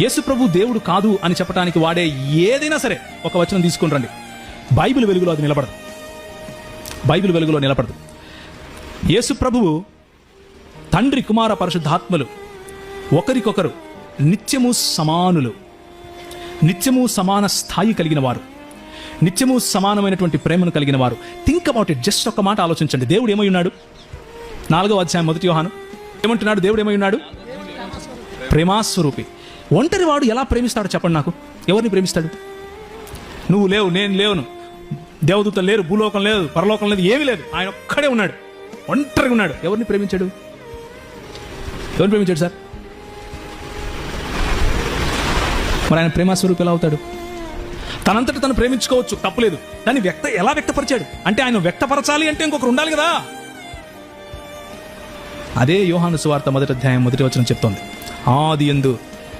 యేసు ప్రభు దేవుడు కాదు అని చెప్పడానికి వాడే ఏదైనా సరే ఒక వచనం తీసుకుని రండి. బైబిల్ వెలుగులో అది నిలబడదు. బైబిల్ వెలుగులో నిలబడదు. యేసు ప్రభువు తండ్రి కుమార పరిశుద్ధాత్మలు ఒకరికొకరు నిత్యము సమానులు. నిత్యము సమాన స్థాయి కలిగిన వారు. నిత్యము సమానమైనటువంటి ప్రేమను కలిగిన వారు. థింక్ అబౌట్ ఇట్ జస్ట్ ఒక మాట ఆలోచించండి. దేవుడు ఏమై ఉన్నాడు? నాలుగో అధ్యాయం మొదటి వ్యూహాను ఏమంటున్నాడు? దేవుడు ఏమై ఉన్నాడు? ప్రేమాస్వరూపి. ఒంటరి వాడు ఎలా ప్రేమిస్తాడు చెప్పండి నాకు. ఎవరిని ప్రేమిస్తాడు? నువ్వు లేవు నేను లేవును. దేవదూత లేరు భూలోకం లేదు పరలోకం లేదు ఏమీ లేదు. ఆయన ఒక్కడే ఉన్నాడు. ఒంటరిగా ఉన్నాడు. ఎవరిని ప్రేమించాడు? ఎవరిని ప్రేమించాడు సార్? మరి ఆయన ప్రేమస్వరూపు ఎలా అవుతాడు? తనంతట తను ప్రేమించుకోవచ్చు తప్పలేదు. దాన్ని వ్యక్త ఎలా వ్యక్తపరిచాడు? అంటే ఆయన వ్యక్తపరచాలి అంటే ఇంకొకరు ఉండాలి కదా. అదే యోహాను సువార్త మొదటి అధ్యాయం మొదటి వచనం చెప్తోంది. ఆది ఎందు